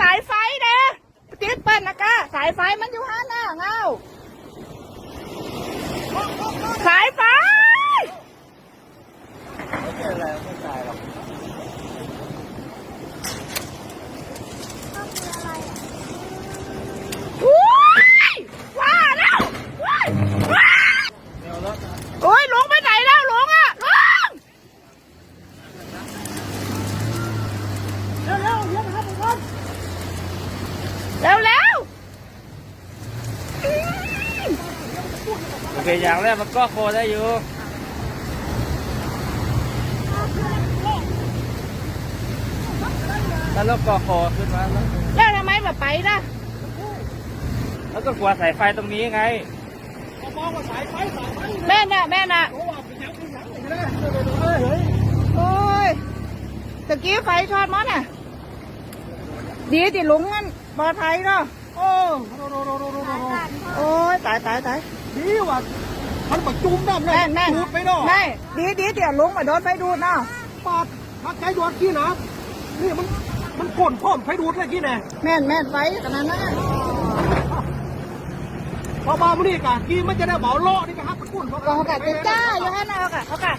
สายไฟเด้ติดเปิ้ลนะกะสายไฟมันอยู่ห้าหน้าเงาสายไฟ ไม่เป็นไรไม่ตายหรอก อุ้ยว่าแล้วว้ายว้าย เดี๋ยวแล้ว โอ้ยหลงไปไหนแล้วหลงอะหลงเร็วเร็วเร็วครับทุกคนเร็วเร็ว โอ เคอย่างแรกมันก็โคได้อยู่แล้วเราก็คอขึ้นมาแล้วแล้วทำไมแบบไปนะแล้วก็กลัวสายไฟตรงนี้ไงแม่น่ะแม่น่ะโอ้ยตะกี้ไฟช็อตมั้งน่ะดีที่หลุงมันปลอดภัยเนาะโอ้โรโรโรโรโรโรโอ้ยตายตายตาย ดีว่ะมันปักจุ่มน้ำเลยแม่นแม่นดูดไปเนาะแม่ดีดีที่หลุงมาโดนไฟดูดเนาะปาดถ้าใจดวดกี้นะนี่มันมันก่นพร้อมไฟดูดเลยกี้แน่แม่นแม่นไฟขนาดนั้นน่ะพอมามื่อนี้กะกี้มันจะได้เบาโลนี่ก็ฮับมันก่นก็เขากะจะจ้าอยู่ฮะนะเขากะเขากะ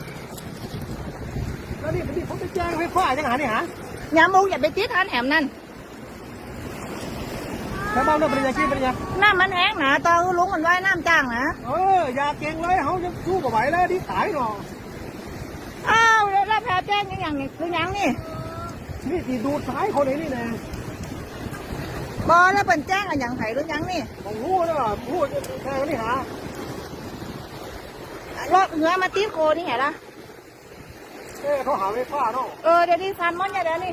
แล้วนี่มันนี่เขาไปแจ้งไฟฟ้าจังหานี่หาอย่ามูอย่าไปติดทันแหมนั่น แค่บ้านเรื่องปริญญากี้ปริญญาน้ำมันแห้งหนาตอนลุงมันว่ายน้ำจ้างนะเอออย่าเก่งเลยเขายังสู้กับไหวแล้วดีตายเนาะอ้าวแล้วแล้วแพ้แจ้งยังอย่างนี้คือหยังนี่นี่ตีดูดสายเขาเลยนี่แน่บอแล้วเป็นแจ้งอะอย่างไผ่หรือหยังนี่ผมพูดนะพูดแค่นี้หารถเหงือมาตีโกนี่ไงล่ะเอ้เขาหาไฟฟ้าเนาะเออเดี๋ยวนี้ฟันมันอย่างเดี๋ยวนี้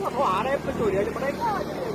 เขาห